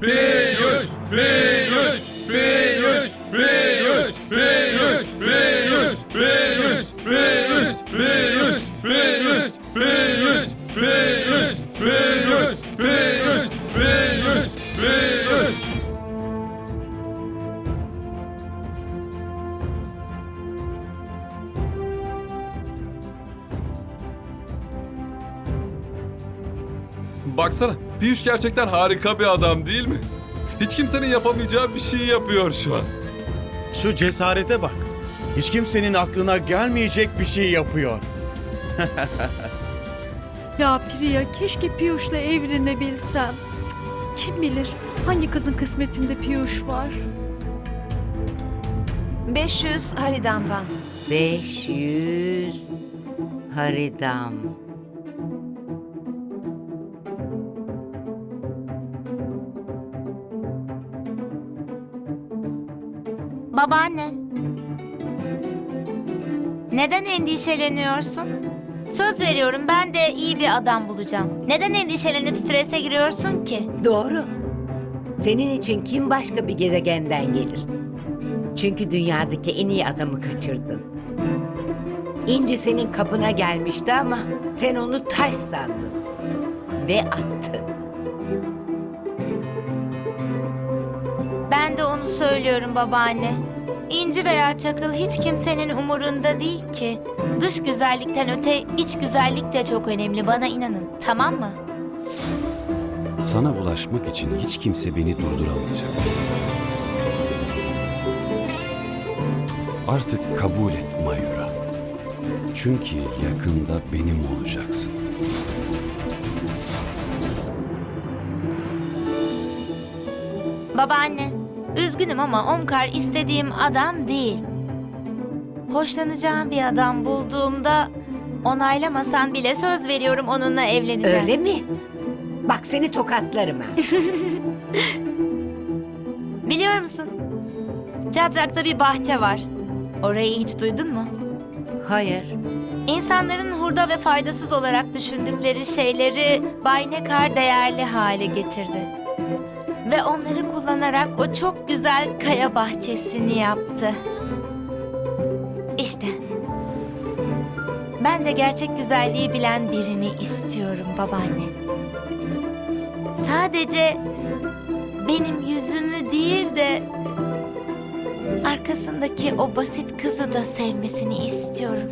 Piyuş, piyuş, piyuş, piyuş, piyuş, piyuş, piyuş, piyuş, piyuş, piyuş, piyuş, piyuş, piyuş, piyuş, piyuş, piyuş. Baksana, Piyuş gerçekten harika bir adam değil mi? Hiç kimsenin yapamayacağı bir şey yapıyor şu an. Şu cesarete bak. Hiç kimsenin aklına gelmeyecek bir şey yapıyor. Ya Priya keşke Piyuş'la evlenebilsem. Cık, Kim bilir hangi kızın kısmetinde Piyuş var? 500 Haridam'dan. 500 haridam. Babaanne. Neden endişeleniyorsun? Söz veriyorum ben de iyi bir adam bulacağım. Neden endişelenip strese giriyorsun ki? Doğru. Senin için kim başka bir gezegenden gelir? Çünkü dünyadaki en iyi adamı kaçırdın. İnci senin kapına gelmişti ama sen onu taş sandın. Ve attın. Ben de onu söylüyorum babaanne. İnci veya çakıl hiç kimsenin umurunda değil ki. Dış güzellikten öte iç güzellik de çok önemli bana inanın. Tamam mı? Sana ulaşmak için hiç kimse beni durduramayacak. Artık kabul et Mayura. Çünkü yakında benim olacaksın. Babaanne, üzgünüm ama Omkar istediğim adam değil. Hoşlanacağım bir adam bulduğumda onaylamasan bile söz veriyorum onunla evleneceğim. Öyle mi? Bak seni tokatlarım ha. Biliyor musun? Cadrak'ta bir bahçe var. Orayı hiç duydun mu? Hayır. İnsanların hurda ve faydasız olarak düşündükleri şeyleri Bay Nekar değerli hale getirdi. Ve onları kullanarak o çok güzel kaya bahçesini yaptı. İşte. Ben de gerçek güzelliği bilen birini istiyorum babaanne. Sadece benim yüzümü değil de arkasındaki o basit kızı da sevmesini istiyorum.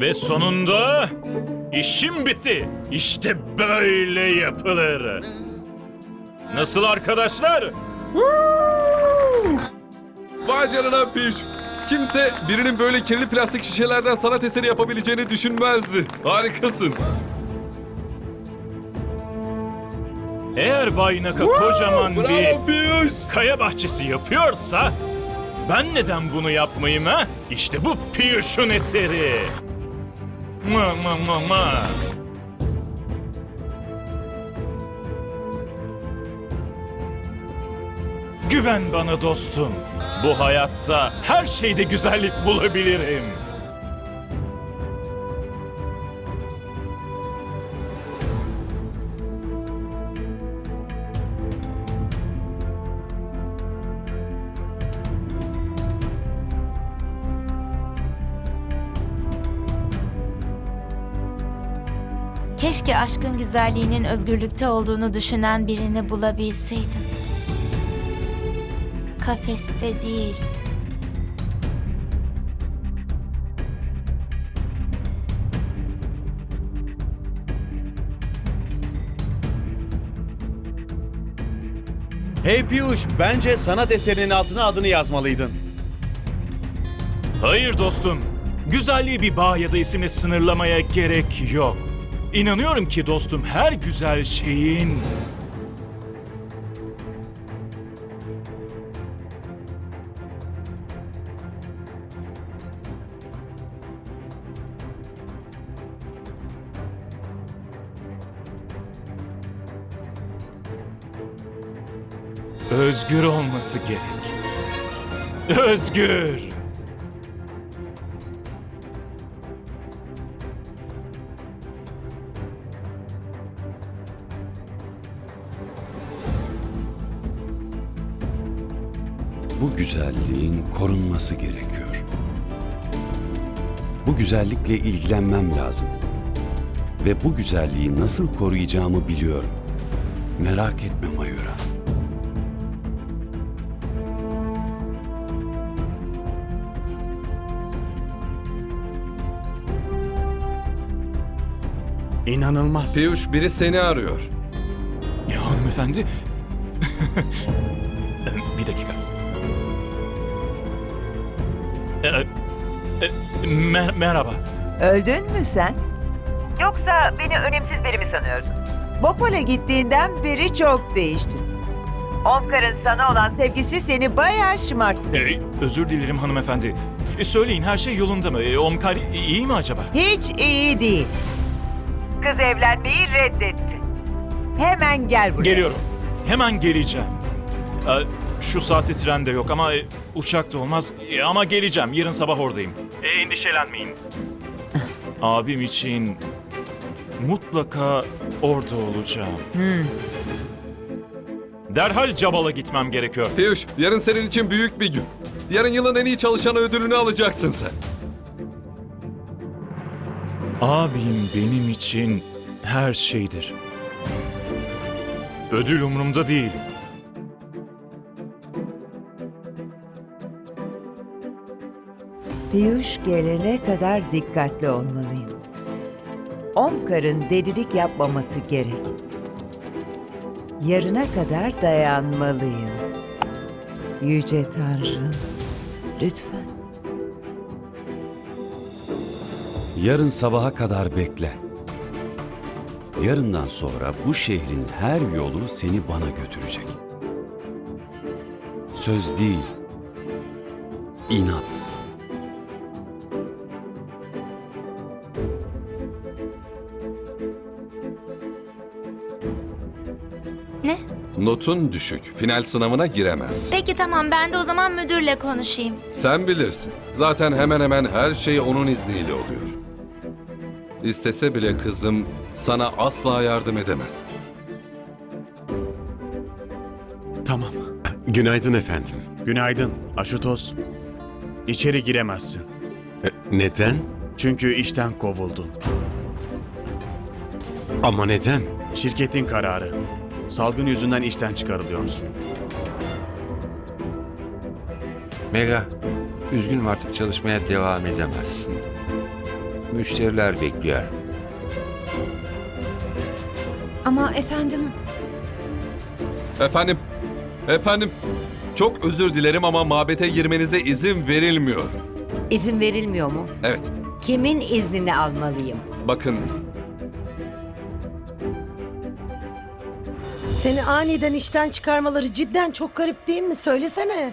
Ve sonunda işim bitti. İşte böyle yapılır. Nasıl arkadaşlar? Vay canına Piyuş. Kimse birinin böyle kirli plastik şişelerden sanat eseri yapabileceğini düşünmezdi. Harikasın. Eğer Bay Naka kocaman Bravo bir Piyuş. kaya bahçesi yapıyorsa ben neden bunu yapmayayım ha? İşte bu Piyuş'un eseri. Ma ma ma ma. Güven bana dostum. Bu hayatta her şeyde güzellik bulabilirim. Keşke aşkın güzelliğinin özgürlükte olduğunu düşünen birini bulabilseydim. Kafeste değil. Hey Piyuş, bence sanat eserinin altına adını yazmalıydın. Hayır dostum. Güzelliği bir bağ ya da isimle sınırlamaya gerek yok. İnanıyorum ki dostum her güzel şeyin özgür olması gerek. Özgür. bu güzelliğin korunması gerekiyor. Bu güzellikle ilgilenmem lazım. Ve bu güzelliği nasıl koruyacağımı biliyorum. Merak etme İnanılmaz. Piyuş biri seni arıyor. Ya hanımefendi. bir dakika. Ee, e, mer- merhaba. Öldün mü sen? Yoksa beni önemsiz biri mi sanıyorsun? Bopal'e gittiğinden beri çok değiştin. Omkar'ın sana olan sevgisi seni bayağı şımarttı. Ee, özür dilerim hanımefendi. E, söyleyin her şey yolunda mı? E, Omkar iyi mi acaba? Hiç iyi değil. Kız evlenmeyi reddetti. Hemen gel buraya. Geliyorum. Hemen geleceğim. Ee, şu saatte tren de yok ama e, uçak da olmaz. E, ama geleceğim. Yarın sabah oradayım. E, endişelenmeyin. Abim için mutlaka orada olacağım. Derhal Cabal'a gitmem gerekiyor. Piyuş yarın senin için büyük bir gün. Yarın yılın en iyi çalışanı ödülünü alacaksın sen. Abim benim için her şeydir. Ödül umurumda değil. Piyuş gelene kadar dikkatli olmalıyım. Omkar'ın delilik yapmaması gerek. Yarına kadar dayanmalıyım. Yüce Tanrım, lütfen. Yarın sabaha kadar bekle. Yarından sonra bu şehrin her yolu seni bana götürecek. Söz değil, inat. Ne? Notun düşük. Final sınavına giremez. Peki tamam ben de o zaman müdürle konuşayım. Sen bilirsin. Zaten hemen hemen her şey onun izniyle oluyor. İstese bile kızım sana asla yardım edemez. Tamam. Günaydın efendim. Günaydın Aşutos. İçeri giremezsin. E, Neden? Çünkü işten kovuldun. Ama neden? Şirketin kararı. Salgın yüzünden işten çıkarılıyorsun. Mega, üzgünüm artık çalışmaya devam edemezsin. Müşteriler bekliyor. Ama efendim Efendim, efendim. Çok özür dilerim ama mabete girmenize izin verilmiyor. İzin verilmiyor mu? Evet, Kimin iznini almalıyım? bakın Seni aniden işten çıkarmaları cidden çok garip değil mi? Söylesene.